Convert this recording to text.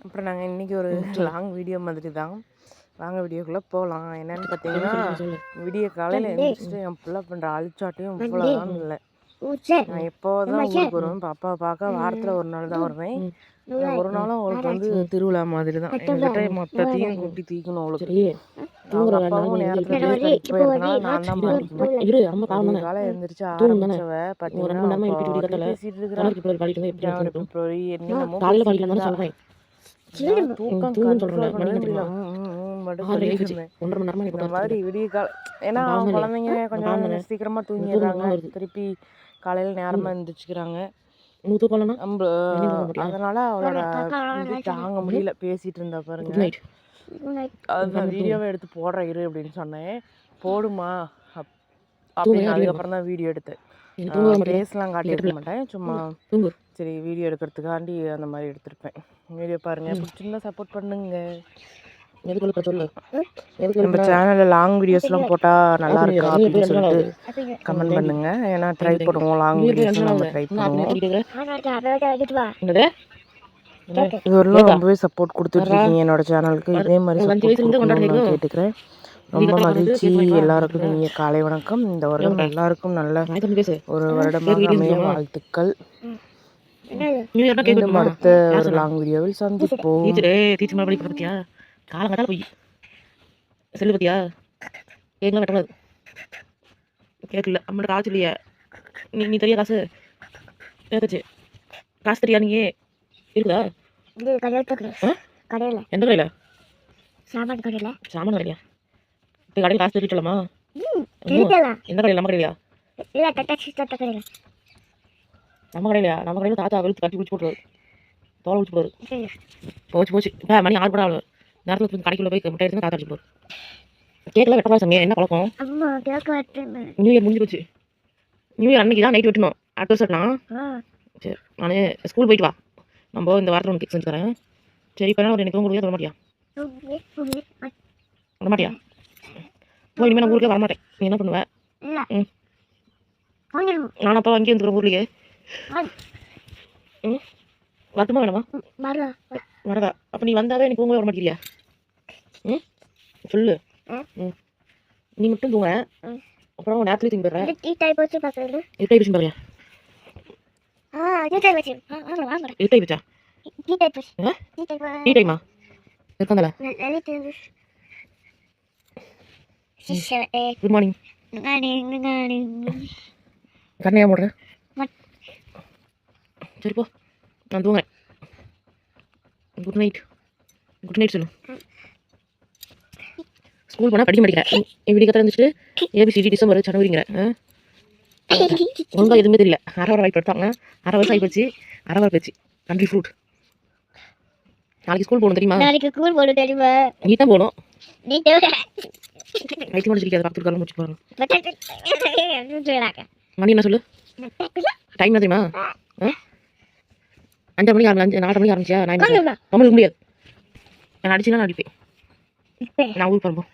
அப்புறம் நாங்கள் இன்றைக்கி ஒரு லாங் வீடியோ மாதிரி தான் வாங்க வீடியோக்குள்ளே போகலாம் என்னன்னு பார்த்தீங்கன்னா விடிய காலையில் எழுந்திரிச்சிட்டு என் பிள்ளை பண்ணுற அழிச்சாட்டையும் இவ்வளோதான் இல்லை. நான் எப்போ தான் ஊருக்கு வருவேன் பாப்பாவை பார்க்க வாரத்தில் ஒரு நாள் தான் வருவேன். ஒரு நாளும் அவளுக்கு வந்து திருவிழா மாதிரி தான் என்கிட்ட மொத்தத்தையும் கூட்டி தீக்கணும் அவளுக்கு. சரி. தூக்கம் சொல்றேன். மணி. தெரியுமா? ஒன்றரை மணி நேரமா இந்த மாதிரி விடிய கால ஏன்னா? குழந்தைங்க கொஞ்சம்? சீக்கிரமா தூங்கிடுறாங்க. திருப்பி காலையில நேரமா எந்திரிச்சுக்கிறாங்க. அதனால அவளோட தாங்க முடியல. பேசிட்டு இருந்தா பாருங்க. நைட் அது நான் வீடியோவை எடுத்து போடுறேன் இரு அப்படின்னு சொன்னேன். போடுமா? அப்படின்னு அதுக்கப்புறம் தான் வீடியோ எடுத்தேன். பேசலாம் காட்டியிருக்க மாட்டேன். சும்மா சரி வீடியோ எடுக்கிறதுக்காண்டி அந்த மாதிரி எடுத்திருப்பேன். வீடியோ பாருங்க. பிடிச்சிருந்தா சப்போர்ட் பண்ணுங்க. நம்ம? சேனலில் லாங் வீடியோஸ்லாம் போட்டால் நல்லா இருக்கா அப்படின்னு சொல்லிட்டு? கமெண்ட் பண்ணுங்க. ஏன்னா ட்ரை பண்ணுவோம் லாங் வீடியோஸ் நம்ம? ட்ரை பண்ணுவோம். வரலாம் ரொம்பவே சப்போர்ட் கொடுத்துட்ருக்கீங்க என்னோட சேனலுக்கு இதே மாதிரி? கேட்டுக்கிறேன். ரொம்ப மகிழ்ச்சி? எல்லாருக்கும் இனிய காலை வணக்கம். இந்த வருடம் எல்லாருக்கும் நல்ல ஒரு வருடமாக அமைய? வாழ்த்துக்கள். மீண்டும் அடுத்த ஒரு லாங் வீடியோவில் சந்திப்போம். டீச்சரே பத்தியா? காலங்காத்தால போய். செல்லு பத்தியா? கேட்கலாம் வெட்டக்கூடாது கேட்கல அம்மட்ட காசு இல்லையா. நீ நீ தெரியா காசு? ஏதாச்சு காசு தெரியா நீ இருக்குதா? கடையில். எந்த கடையில்? சாமான் கடையில். சாமான கடையிலையா? இப்போ கடையில் காசு தெரிக்கலாம் எந்த கடையில்? நம்ம கடையில். நம்ம கடையிலையா? நம்ம கடையில் தாத்தா வெளுத்து கட்டி பிடிச்சி போட்டுருவாரு. தோலை பிடிச்சி போடுவாரு. போச்சு போச்சு. இப்போ மணி ஆறு படம் ஆகல. நேரத்தில் கடைக்குள்ள போய் முட்டை எடுத்து தாத்தா அடிச்சு போடு கேட்கலாம் வெட்டக்கூடாது சங்க என்ன பழக்கம் நியூ இயர் முடிஞ்சு போச்சு. நியூ இயர் அன்னைக்கு தான் நைட் வெட்டணும். அடுத்த வருஷம் ஆ. சரி நான் ஸ்கூல் போயிட்டு வா. நம்ம இந்த வாரத்தில் உனக்கு செஞ்சு தரேன். சரி இப்போ ஒரு எனக்கு மாட்டியா? தூங்கி தூங்கி சொல்ல மாட்டியா? போய் இனிமேல் நான் ஊருக்கே வரமாட்டேன். நீ என்ன பண்ணுவ? இல்லை. ம். நான் அப்போ அங்கேயே இருந்துக்கிறேன் ஊர்லேயே. ம். வரட்டுமா வேணாமா? வரதா அப்போ நீ வந்தாவே எனக்கு தூங்கவே வர மாட்டேங்கிறியா ம்? சொல்லு. ம். நீ மட்டும் தூங்க. அப்புறம் நேரத்துலேயே தூங்கி போயிடுறேன் இருட்டை பிடிச்சி வாங்க. இருட்டை பிடிச்சா டீ டைமா இருக்காந்தல சிஸ்டர் ஏ குட் மார்னிங் நானே கண்ணையா மட்- சரி போ. நான் தூங்குறேன். குட் நைட் குட் நைட் சொல்லு. ஸ்கூல் போனால் படிக்க மாட்டேங்கிறேன் இப்படி கற்று இருந்துச்சு ஏபிசிடி டிசம்பர் ஜனவரிங்கிற ஒழுங்காக எதுவுமே தெரியல. அரை வர வாய்ப்பு எடுத்தாங்க. அரை வருஷம் ஆகி போச்சு. அரை வர போச்சு. கண்ட்ரி ஃப்ரூட் நாளைக்கு ஸ்கூல் போகணும் தெரியுமா? நாளைக்கு கூல் போட தெரியுமா? நீ தான் போகணும். நீ முடிச்சிருக்காது பார்த்துட்டு காலம் முடிச்சு போகிறோம் சொல்லுறாங்க மணி என்ன சொல்லு? டைம் என்ன தெரியுமா? ஆ? அஞ்சரை மணிக்கு ஆரம்பி அஞ்சு நாலரை மணிக்கு ஆரம்பிச்சியா? நான் தமிழ் முடியாது நான் அடிச்சுனா நான் அடிப்பேன். நான் ஊருக்கு போகிறோம்